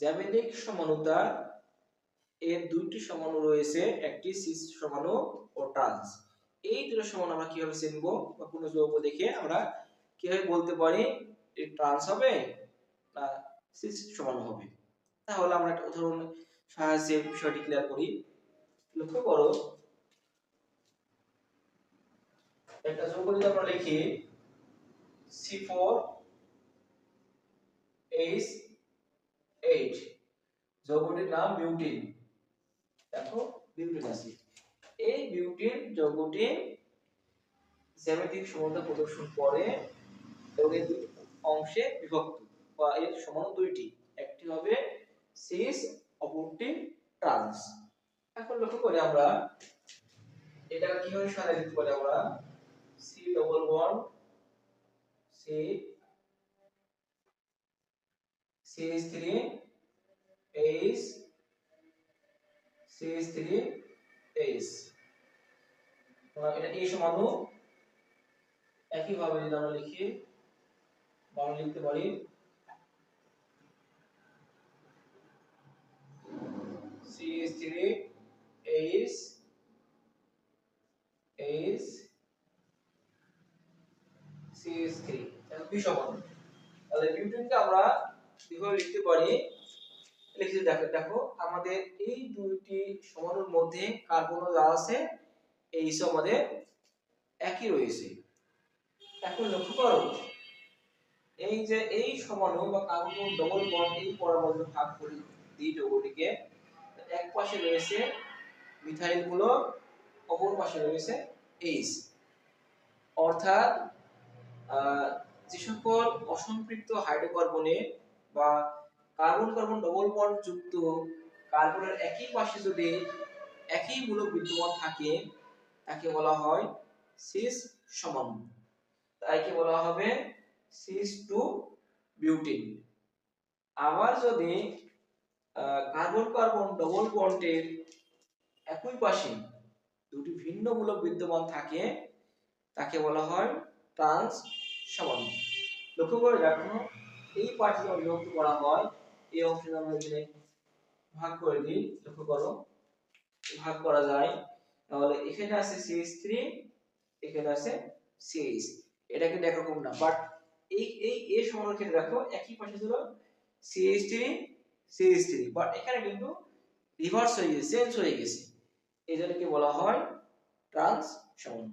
জ্যামিতিক সমানুতা এর দুইটি সমাণু রয়েছে, একটি সিস সমাণু ও ট্রান্স এই দুটো সমান আমরা কীভাবে চিনব বা কোন যৌগ দেখে আমরা কীভাবে বলতে পারি এই ট্রান্স হবে না সিস সমাণু হবে? তাহলে আমরা একটা উদাহরণ সাহায্যে বিষয়টি ক্লিয়ার করি। লক্ষ্য করো। একটা যৌগ যদি আমরা লিখি C4 H8 যৌগটির নাম বিউটিন দেখো বিউটিন আছে এই বিউটিন যৌগটি জ্যামিতিক সমানতা প্রদর্শন করে এবং এর অংশে বিভক্ত, বা এর সমান দুইটি। একটি হবে সিস অপরটি ট্রান্স এখন লক্ষ্য করি আমরা এটা কীভাবে সাজাই দিতে পারি আমরা? C double one C CS three H CS three H এটা এই সমানু একইভাবে যদি আমরা লিখি বা লিখতে পারি। CS three H H CS three দুই সমান। তাহলে বিউটিনকে আমরা কীভাবে লিখতে পারি। লিখতে দেখো দেখো, আমাদের এই দুইটি সমানুর মধ্যে কার্বন যা আছে, এই সব আমাদের একই রয়েছে। এখন লক্ষ্য করো, এই যে এই সমাণু বা কার্বন ডবল বন্ড এই পরমাণু ভাগ করি, দিই যৌগটিকে এক পাশে রয়েছে মিথাইলগুলো, অপর পাশে রয়েছে এইচ। অর্থাৎ যে সকল অসম্পৃক্ত হাইড্রোকার্বনে বা কার্বন কার্বন ডবল বন্ড যুক্ত কার্বনের একই পাশে যদি একই মূলক বিদ্যমান থাকে, তাকে বলা হয় সিস সমান। তাই কি বলা হবে সিস টু বিউটিন আবার যদি কার্বন কার্বন ডবল বন্ডের একই পাশে দুটি ভিন্ন মূলক বিদ্যমান থাকে, তাকে বলা হয় ট্রান্স সমান। লক্ষ্য করে দেখো এই পার্টটি যখন বিভক্ত করা হয়, এই অংশটা আমরা এখানে ভাগ করে দিই, লক্ষ্য করো, ভাগ করা যায়। তাহলে এখানে আছে CH3 এখানে আছে CH এটা কিন্তু একরকম না বাট এই এই এ সমানের ক্ষেত্রে দেখো, একই পাশে ছিল CH3 CH3 বাট এখানে কিন্তু রিভার্স হয়ে গেছে চেঞ্জ হয়ে গেছে। এই জন্য কি বলা হয়? ট্রান্স সমান